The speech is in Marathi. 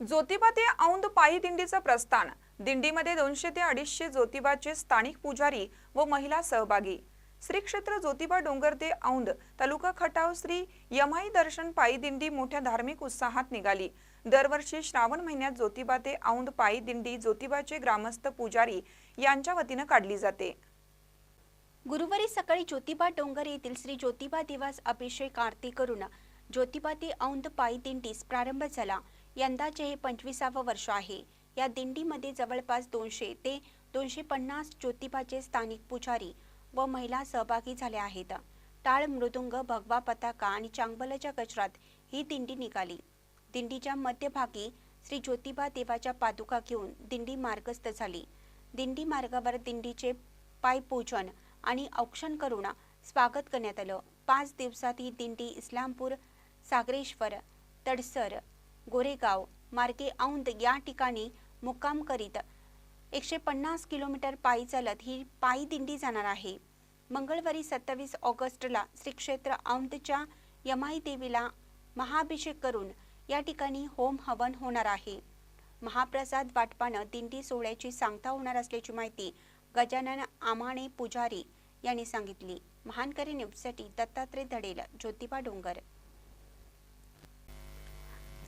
ज्योतिबा ते औंध पायी दिंडीचं प्रस्थान. दिंडीमध्ये दोनशे ते अडीचशे ज्योतिबाचे स्थानिक पुजारी व महिला सहभागी. श्री क्षेत्र ज्योतिबा डोंगर ते औंध तालुका खटाव श्री यमाई दर्शन पायी दिंडी मोठ्या धार्मिक उत्साहात निघाली. दरवर्षी श्रावण महिन्यात ज्योतिबा ते औंध पायी दिंडी ज्योतिबाचे ग्रामस्थ पुजारी यांच्या वतीनं काढली जाते. गुरुवारी सकाळी ज्योतिबा डोंगर येथील श्री ज्योतिबा दिवास अभिषेक आरती करून ज्योतिबा ते औंध पायी दिंडीस प्रारंभ झाला. यंदाचे हे पंचवीसावं वर्ष आहे. या दिंडीमध्ये जवळपास दोनशे ते दोनशे पन्नास ज्योतिबाचे स्थानिक पुजारी व महिला सहभागी झाल्या आहेत. टाळ मृदुंग भगवा पताका आणि चांगबलाच्या गजरात ही दिंडी निघाली. दिंडीच्या मध्यभागी श्री ज्योतिबा देवाच्या पादुका घेऊन दिंडी मार्गस्थ झाली. दिंडी मार्गावर दिंडीचे पायपूजन आणि औक्षण करून स्वागत करण्यात आलं. पाच दिवसात ही दिंडी इस्लामपूर सागरेश्वर तडसर गोरेगाव मार्गे औंद या ठिकाणी मुक्काम करीत एकशे पन्नास किलोमीटर पायी चालत ही पायी दिंडी जाणार आहे. मंगळवारी सत्तावीस ऑगस्टला श्री क्षेत्र औंधच्या यमाई देवीला महाभिषेक करून या ठिकाणी होम हवन होणार आहे. महाप्रसाद वाटपानं दिंडी सोहळ्याची सांगता होणार असल्याची माहिती गजानन आमाणे पुजारी यांनी सांगितली. महानकरी न्यूजसाठी दत्तात्रय धडेल ज्योतिबा डोंगर.